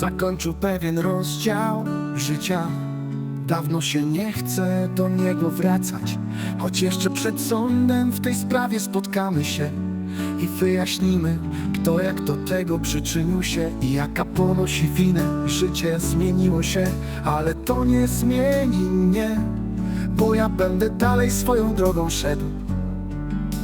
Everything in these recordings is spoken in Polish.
zakończył pewien rozdział życia. Dawno się nie chce do niego wracać, choć jeszcze przed sądem w tej sprawie spotkamy się i wyjaśnimy, kto jak do tego przyczynił się i jaka ponosi winę. Życie zmieniło się, ale to nie zmieni mnie, bo ja będę dalej swoją drogą szedł.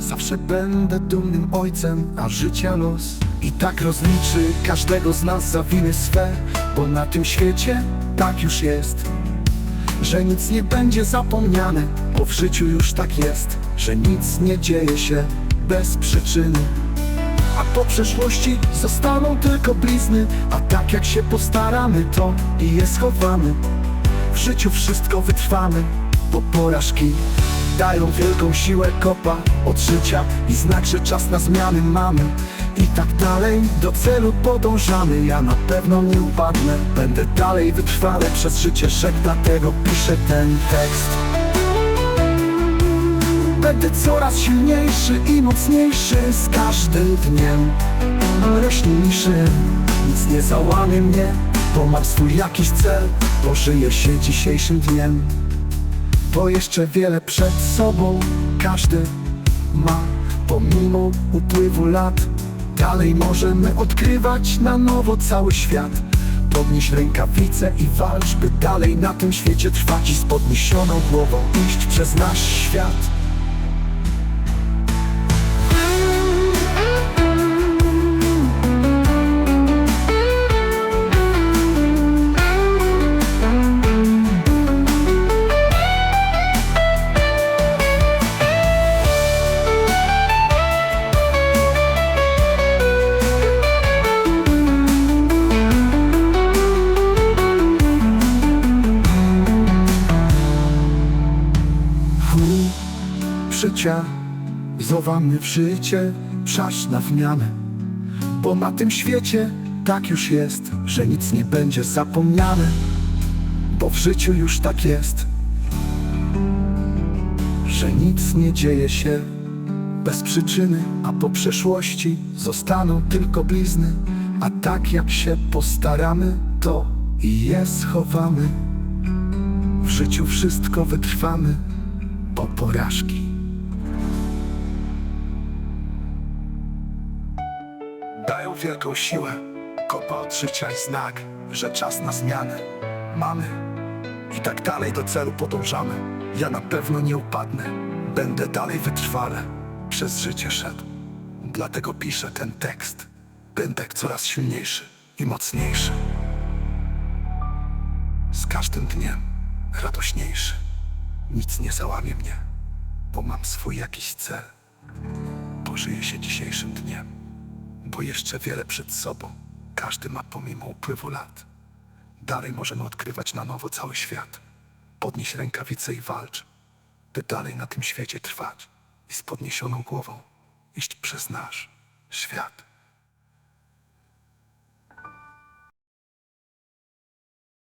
Zawsze będę dumnym ojcem, a życia los. I tak rozliczy każdego z nas za winy swe Bo na tym świecie tak już jest Że nic nie będzie zapomniane Bo w życiu już tak jest Że nic nie dzieje się bez przyczyny. A po przeszłości zostaną tylko blizny A tak jak się postaramy to i je schowamy. W życiu wszystko wytrwamy Bo porażki dają wielką siłę kopa od życia I znak, że czas na zmiany mamy. I tak dalej do celu podążamy. Ja na pewno nie upadnę Będę dalej wytrwale przez życie szedł Dlatego piszę ten tekst. Będę coraz silniejszy i mocniejszy z każdym dniem. Rośniejszy, nic nie załamie mnie Bo mam swój jakiś cel, bo żyję się dzisiejszym dniem Bo jeszcze wiele przed sobą każdy ma. Pomimo upływu lat Dalej możemy odkrywać na nowo cały świat. Podnieś rękawice i walcz, by dalej na tym świecie trwać I z podniesioną głową iść przez nasz świat życia. W życie, przaś na Bo na tym świecie tak już jest Że nic nie będzie zapomniane. Bo w życiu już tak jest Że nic nie dzieje się. Bez przyczyny A po przeszłości zostaną tylko blizny. A tak jak się postaramy To i je schowamy. W życiu wszystko wytrwamy, bo porażki. Wielką siłę, kopa od życia i znak, że czas na zmianę mamy. I tak dalej do celu podążamy. Ja na pewno nie upadnę, będę dalej wytrwale przez życie szedł. Dlatego piszę ten tekst. Będę coraz silniejszy i mocniejszy. Z każdym dniem radośniejszy. Nic nie załamie mnie, bo mam swój jakiś cel. Pożyję się dzisiejszym dniem, bo jeszcze wiele przed sobą. Każdy ma pomimo upływu lat. Dalej możemy odkrywać na nowo cały świat. Podnieś rękawice i walcz, by dalej na tym świecie trwać i z podniesioną głową iść przez nasz świat.